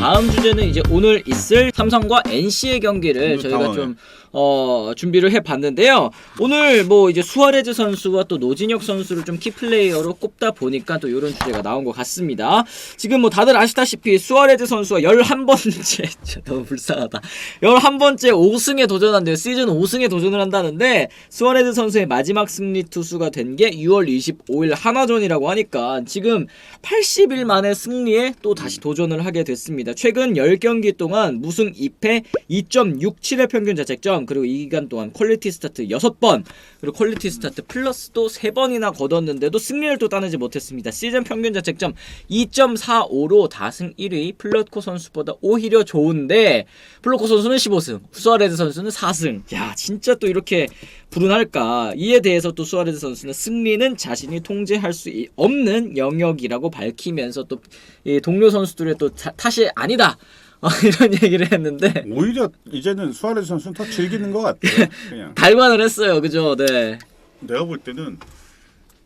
다음 주제는 이제 오늘 있을 삼성과 NC의 경기를 저희가. 좀 어, 준비를 해봤는데요. 오늘 뭐 이제 수아레즈 선수와 또 노진혁 선수를 좀 키플레이어로 꼽다 보니까 또 이런 주제가 나온 것 같습니다. 지금 뭐 다들 아시다시피 수아레즈 선수가 11번째, 진짜 너무 불쌍하다. 11번째 5승에 도전한대요. 시즌 5승에 도전을 한다는데 수아레즈 선수의 마지막 승리 투수가 된 게 6월 25일 한화전이라고 하니까 지금 80일 만에 승리에 또 다시 도전을 하게 됐습니다. 최근 10경기 동안 무승 2패 2.67의 평균 자책점 그리고 이 기간 동안 퀄리티 스타트 6번 그리고 퀄리티 스타트 플러스도 3번이나 거뒀는데도 승리를 또 따내지 못했습니다. 시즌 평균 자책점 2.45로 다승 1위 플러코 선수보다 오히려 좋은데 플러코 선수는 15승 수아레즈 선수는 4승. 야 진짜 또 이렇게 불운할까? 이에 대해서 또 수아레즈 선수는 승리는 자신이 통제할 수 이- 없는 영역이라고 밝히면서 또이 동료 선수들의 또 자- 탓이 아니다. 어, 이런 얘기를 했는데 오히려 이제는 수아레즈 선수는 더 즐기는 것 같아요. 그냥 발관을 했어요 그죠 네 내가 볼 때는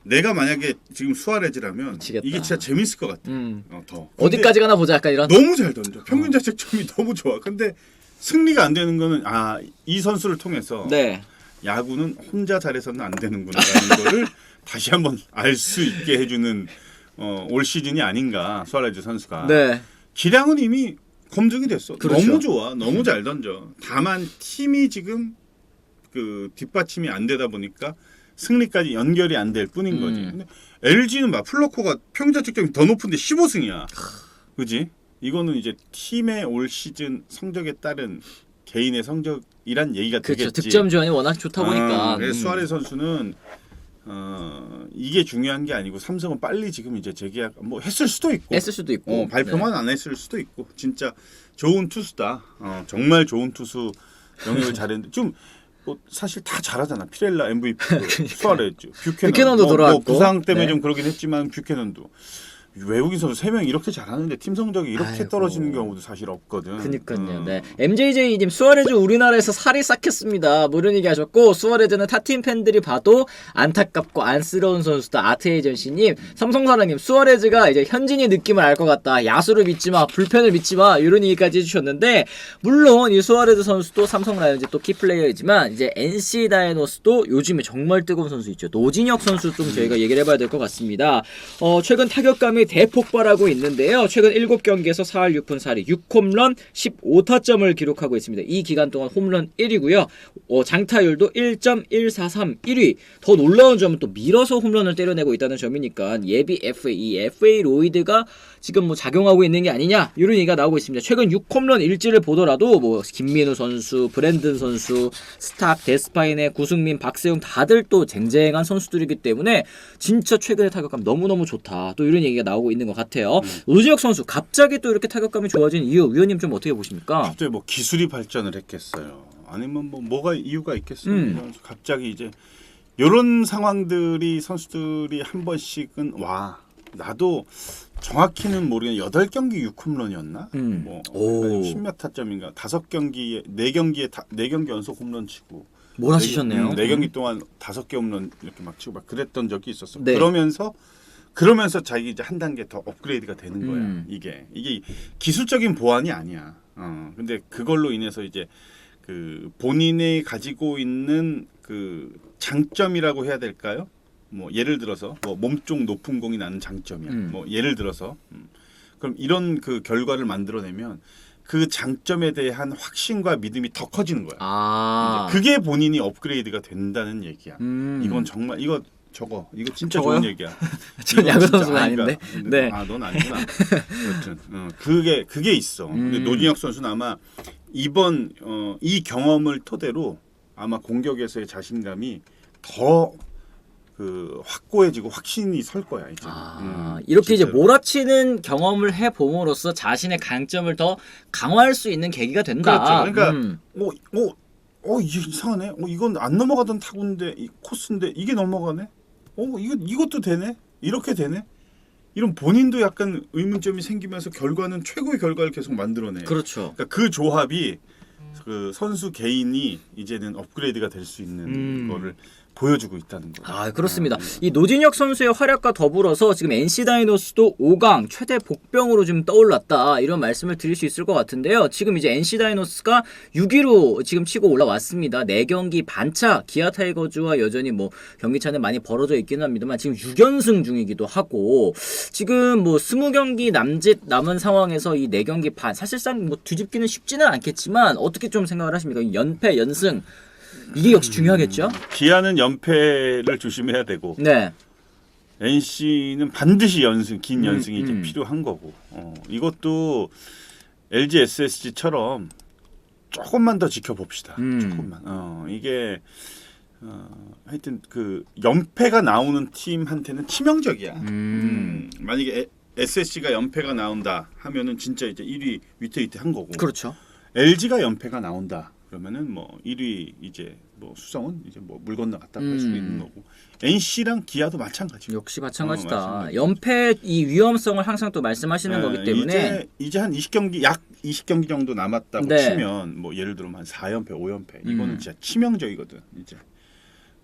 내가 만약에 지금 수아레즈라면 미치겠다. 이게 진짜 재밌을 것 같아. 음. 어, 더. 근데 어디까지 가나 보자 약간 이런 너무 잘 던져. 평균 자책점이 너무 좋아. 근데 승리가 안 되는 거는 아 이 선수를 통해서 네 야구는 혼자 잘해서는 안 되는구나라는 거를 다시 한번 알 수 있게 해주는 어, 올 시즌이 아닌가 수아레즈 선수가. 네. 기량은 이미 검증이 됐어. 그렇죠. 너무 좋아. 너무 잘 던져. 다만 팀이 지금 그 뒷받침이 안 되다 보니까 승리까지 연결이 안 될 뿐인 거지. 음. 근데 LG는 막 플러코가 평자책점이 더 높은데 15승이야. 그지? 이거는 이제 팀의 올 시즌 성적에 따른 개인의 성적이란 얘기가 그렇죠 되겠지. 득점 지원이 워낙 좋다 보니까 아, 그래서 음. 수아레 선수는 어, 이게 중요한 게 아니고 삼성은 빨리 지금 이제 재계약 뭐 했을 수도 있고 했을 수도 있고 어, 발표만 안 했을 수도 있고 진짜 좋은 투수다. 어, 정말 좋은 투수 영역을 잘했는데 좀 뭐 사실 다 잘하잖아. 피렐라 MVP, 수아레즈, 뷰캐넌. 뷰캐넌도 뭐, 돌아왔고. 뭐 부상 때문에 네. 좀 그러긴 했지만 뷰캐넌도 외국인 선수 세 명이 이렇게 잘하는데 팀 성적이 이렇게 아이고. 떨어지는 경우도 사실 없거든. 그니까요. 어. 네. MJJ님 수아레즈 우리나라에서 살이 싹했습니다. 뭐 이런 얘기 하셨고 수아레즈는 타팀 팬들이 봐도 안타깝고 안쓰러운 선수다. 아트에이전시님 삼성사랑님 수아레즈가 이제 현진이 느낌을 알 것 같다. 야수를 믿지 마, 불펜을 믿지 마 이런 얘기까지 해주셨는데 물론 이 수아레즈 선수도 삼성 라이온즈 또 키플레이어이지만 이제 NC 다이노스도 요즘에 정말 뜨거운 선수 있죠. 노진혁 선수 좀 저희가 얘기를 해봐야 될 것 같습니다. 어, 최근 타격감이 대폭발하고 있는데요. 최근 7경기에서 4할 6푼 4리 6홈런 15타점을 기록하고 있습니다. 이 기간 동안 홈런 1위고요. 어, 장타율도 1.143 1위. 더 놀라운 점은 또 밀어서 홈런을 때려내고 있다는 점이니까 예비 FA, 이 FA 로이드가 지금 뭐 작용하고 있는 게 아니냐 이런 얘기가 나오고 있습니다. 최근 6홈런 일지를 보더라도 뭐 김민우 선수, 브랜든 선수, 스탁, 데스파인의 구승민, 박세웅 다들 또 쟁쟁한 선수들이기 때문에 진짜 최근의 타격감 너무너무 좋다. 또 이런 얘기가 나오고 있는 것 같아요. 노지혁 선수 갑자기 또 이렇게 타격감이 좋아진 이유 위원님 좀 어떻게 보십니까? 갑자기 뭐 기술이 발전을 했겠어요. 아니면 뭐 뭐가 이유가 있겠어요. 음. 갑자기 이제 이런 상황들이 선수들이 한 번씩은 와 나도 정확히는 모르겠는데 여덟 경기 6홈런이었나? 음. 뭐 오. 십몇 타점인가 다섯 경기에 네 경기에 다, 네 경기 연속 홈런 치고 몰아치셨네요. 네, 네 경기 동안 다섯 개 홈런 이렇게 막 치고 막 그랬던 적이 있었어. 네. 그러면서 그러면서 자기 이제 한 단계 더 업그레이드가 되는 거야. 음. 이게 이게 기술적인 보완이 아니야. 어. 근데 그걸로 인해서 이제 그 본인이 가지고 있는 그 장점이라고 해야 될까요? 뭐 예를 들어서 뭐 몸쪽 높은 공이 나는 장점이야. 음. 뭐 예를 들어서 음. 그럼 이런 그 결과를 만들어내면 그 장점에 대한 확신과 믿음이 더 커지는 거야. 아. 그게 본인이 업그레이드가 된다는 얘기야. 음. 이건 정말 이거 저거 이거 진짜 저거요? 좋은 얘기야. 전 야구 선수가. 아닌데. 네. 아, 넌 아니구나. 여튼 어, 그게 그게 있어. 근데 음. 노진혁 선수는 아마 이번 어, 이 경험을 토대로 아마 공격에서의 자신감이 더 그 확고해지고 확신이 설 거야 이제. 아, 음, 이렇게 이제 진짜로. 몰아치는 경험을 해 봄으로써 자신의 강점을 더 강화할 수 있는 계기가 된다. 그렇죠. 그러니까 음. 어, 어, 어, 이게 이상하네. 어, 이건 안 넘어가던 타구인데 이 코스인데 이게 넘어가네. 어, 이거 이것도 되네. 이렇게 되네. 이런 본인도 약간 의문점이 생기면서 결과는 최고의 결과를 계속 만들어내. 그렇죠. 그러니까 그 조합이 그 선수 개인이 이제는 업그레이드가 될 수 있는 음. 거를 보여주고 있다는 거. 아 그렇습니다. 이 노진혁 선수의 활약과 더불어서 지금 NC 다이노스도 5강 최대 복병으로 좀 떠올랐다 이런 말씀을 드릴 수 있을 것 같은데요. 지금 이제 NC 다이노스가 6위로 지금 치고 올라왔습니다. 4경기 반차 기아 타이거즈와 여전히 뭐 경기차는 많이 벌어져 있기는 합니다만 지금 6연승 중이기도 하고 지금 뭐 20경기 남짓 남은 상황에서 이 4경기 반 사실상 뭐 뒤집기는 쉽지는 않겠지만 어떻게 좀 생각을 하십니까? 연패 연승 이게 역시 중요하겠죠? 기아는 연패를 조심해야 되고 네. NC는 반드시 연승, 긴 음, 연승이 이제 음. 필요한 거고. 어, 이것도 LG SSG처럼 조금만 더 지켜봅시다. 음. 조금만. 어, 이게 어, 하여튼 그 연패가 나오는 팀한테는 치명적이야. 음. 음, 만약에 SSG가 연패가 나온다 하면은 진짜 이제 1위 위태위태한 거고. 그렇죠. LG가 연패가 나온다. 그러면은 뭐 1위 이제 뭐 수성은 이제 뭐 물 건너갔다고 할 수도 음. 있는 거고 NC랑 기아도 마찬가지고. 역시 마찬가지다. 어, 마찬가지. 연패 이 위험성을 항상 또 말씀하시는 거기 때문에 아, 이제, 이제 한 20경기 약 20경기 정도 남았다고 네. 치면 뭐 예를 들면 한 4연패, 5연패 이거는 음. 진짜 치명적이거든 이제.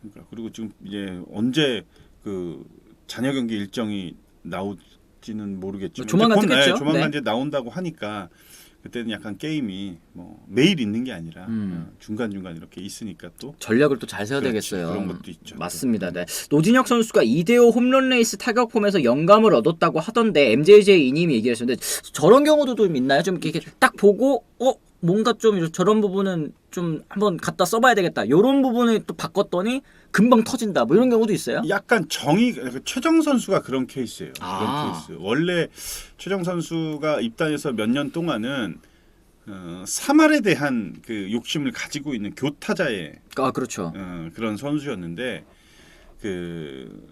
그러니까 그리고 지금 이제 언제 그 잔여 경기 일정이 나올지는 모르겠지만 조만간 곧, 뜨겠죠? 네, 조만간 네. 이제 나온다고 하니까 그때는 약간 게임이 뭐 매일 있는 게 아니라 음. 중간 중간 이렇게 있으니까 또 전략을 또 잘 세야 그렇지, 되겠어요. 그런 것도 있죠. 맞습니다. 네. 노진혁 선수가 2대5 홈런 레이스 타격 폼에서 영감을 얻었다고 하던데 MJJ 이님이 얘기하셨는데 저런 경우도 좀 있나요? 좀 이렇게 딱 보고 어 뭔가 좀 저런 부분은 좀 한번 갖다 써봐야 되겠다. 이런 부분을 또 바꿨더니 금방 터진다. 뭐 이런 경우도 있어요. 약간 정의 그 최정 선수가 그런 케이스예요. 아. 그런 케이스. 원래 최정 선수가 입단해서 몇 년 동안은 어, 3할에 대한 그 욕심을 가지고 있는 교타자의 아 그렇죠. 어, 그런 선수였는데 그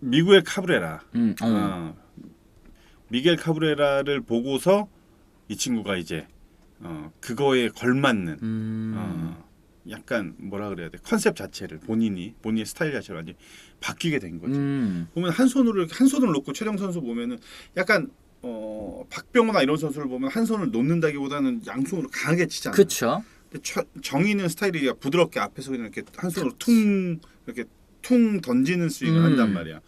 미구엘 카브레라, 음, 어. 어, 미겔 카브레라를 보고서 이 친구가 이제 어, 그거에 걸맞는 음. 어, 약간 뭐라 그래야 돼 컨셉 자체를 본인이 본인의 스타일 자체를 완전 히 바뀌게 된 거지. 음. 보면 한 손으로 한 손을 놓고 최정 선수 보면은 약간 어 박병호나 이런 선수를 보면 한 손을 놓는다기보다는 양손으로 강하게 치잖아. 그렇죠. 근데 최, 정의는 스타일이 부드럽게 앞에서 그냥 이렇게 한 손으로 퉁 이렇게 퉁 던지는 스윙을 음. 한단 말이야.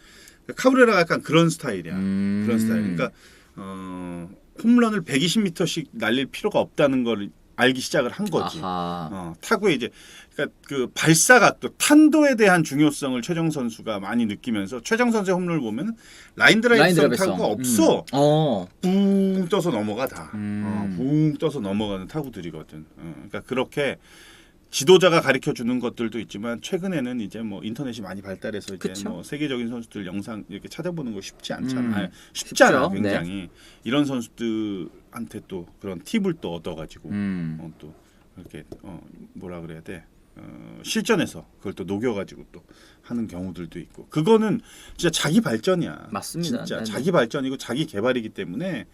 카브레라가 약간 그런 스타일이야. 음. 그런 스타일. 그러니까 어 홈런을 120m씩 날릴 필요가 없다는 걸 알기 시작을 한 거지. 아하. 어, 타구의 이제 그러니까 그 발사각도 탄도에 대한 중요성을 최정 선수가 많이 느끼면서 최정 선수의 홈런을 보면 라인 드라이브성 라인 드라이브성. 타구가 없어. 음. 어. 붕 떠서 넘어가 다. 음. 어, 붕 떠서 넘어가는 타구들이거든. 어, 그러니까 그렇게 지도자가 가르쳐 주는 것들도 있지만 최근에는 이제 뭐 인터넷이 많이 발달해서 이제 그쵸. 뭐 세계적인 선수들 영상 이렇게 찾아보는 거 쉽지 않잖아. 음. 아니, 쉽잖아 쉽죠. 네. 굉장히 이런 선수들한테 또 그런 팁을 또 얻어가지고 음. 어, 또 이렇게 어, 뭐라 그래야 돼 어, 실전에서 그걸 또 녹여가지고 또 하는 경우들도 있고 그거는 진짜 자기 발전이야. 맞습니다. 진짜 네네. 자기 발전이고 자기 개발이기 때문에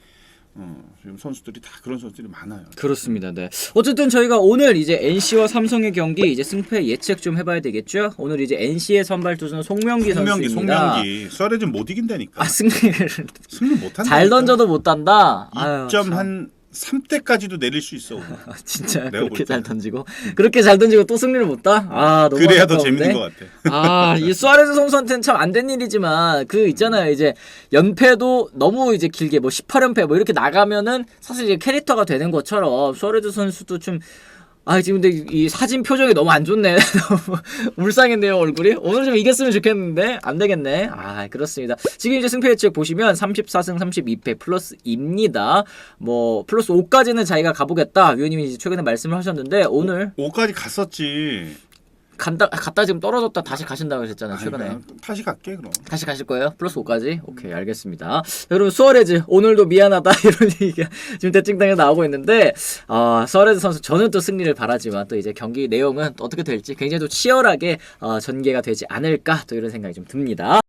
어, 지금 선수들이 다 그런 선수들이 많아요. 그렇습니다. 네. 어쨌든 저희가 오늘 이제 NC와 삼성의 경기 이제 승패 예측 좀 해봐야 되겠죠. 오늘 이제 NC의 선발 투수는 송명기, 송명기, 선수입니다. 송명기 썰에는 못 이긴다니까. 아 승리를 승리 못 한다. 잘 던져도 못 단다. 아유, 2점 참. 한 3대까지도 내릴 수 있어. 진짜 그렇게 볼 잘. 던지고 그렇게 잘 던지고 또 승리를 못 따? 아 너무 그래야 더 안타까운데? 재밌는 것 같아. 아, 이 수아레즈 선수한테는 참 안 된 일이지만 그 있잖아요. 이제 연패도 너무 이제 길게 뭐 18연패 뭐 이렇게 나가면은 사실 이제 캐릭터가 되는 것처럼 수아레즈 선수도 좀 아, 지금 근데 이- 이 사진 표정이 너무 안 좋네. 울상했네요, 얼굴이. 오늘 좀 이겼으면 좋겠는데 안 되겠네. 아, 그렇습니다. 지금 이제 승패 예측 보시면 34승 32패 플러스 입니다. 뭐 플러스 5까지는 자기가 가보겠다. 위원님이 이제 최근에 말씀을 하셨는데 오늘 5 까지 갔었지. 간다 갔다 지금 떨어졌다 다시 가신다고 하셨잖아요, 아니, 최근에. 그냥 다시 갈게 그럼. 다시 가실 거예요? 플러스 5까지? 오케이, 알겠습니다. 자, 여러분, 수아레즈, 오늘도 미안하다, 이런 얘기가 지금 대칭당에 나오고 있는데, 어, 수아레즈 선수, 저는 또 승리를 바라지만, 또 이제 경기 내용은 또 어떻게 될지 굉장히 또 치열하게, 어, 전개가 되지 않을까, 또 이런 생각이 좀 듭니다.